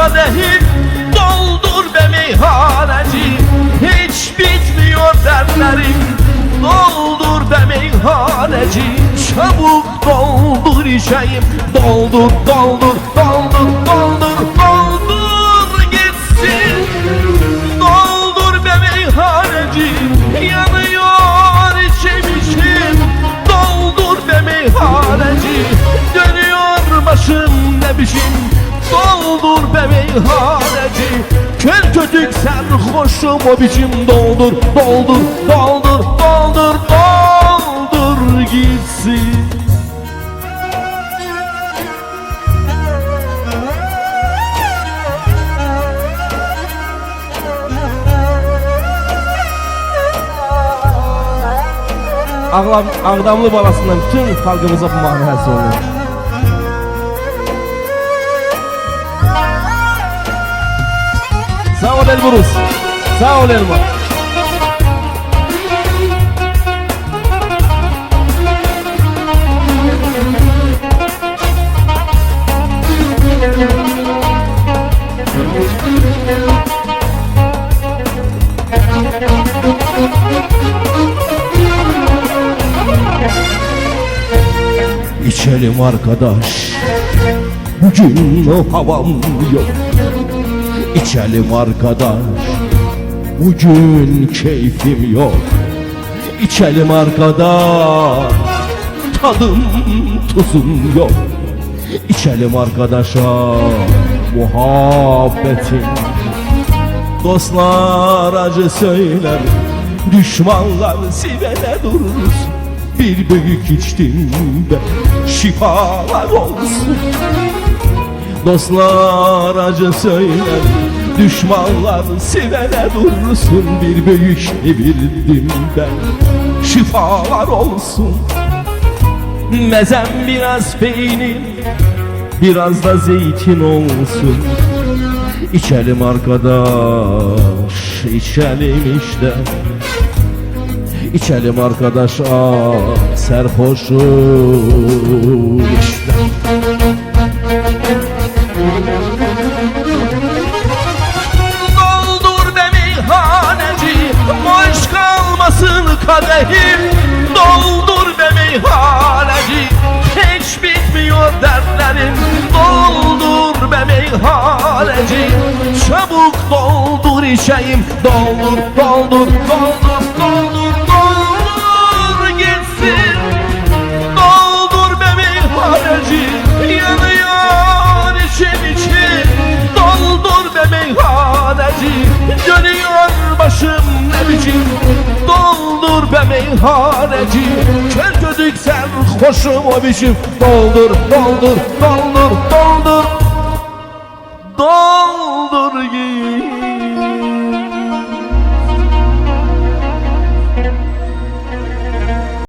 kadehim Doldur be meyhaneci Hiç bitmiyor dertlerim Doldur be meyhaneci Çabuk doldur içeyim Doldur doldur doldur doldur Doldur meyhaneci Kör kötük sarhoşum o biçim Doldur doldur doldur doldur doldur gitsin Ağlam, Ağdamlı balasından bütün halkımıza bu olur. Sağ Elburuz. Sağ ol Elma. İçelim arkadaş Bugün o havam yok İçelim arkadaş. Bugün keyfim yok. İçelim arkadaş. Tadım tuzum yok. İçelim arkadaşa Muhabbetin Dostlar acı söyler Düşmanlar sivene durur. Bir büyük içtim de Şifalar olsun Dostlar acı söyler Düşmanlar sivene dursun Bir büyük çevirdim ben Şifalar olsun Mezem biraz peynir Biraz da zeytin olsun. İçelim arkadaş içelim işte. İçelim arkadaş ah serhoşum kadehim Doldur be meyhaneci Hiç bitmiyor dertlerim Doldur be meyhaneci Çabuk doldur içeyim Doldur doldur doldur doldur Meyhaneci Kel ködük sen hoşum o biçim Doldur doldur doldur. Doldur Doldur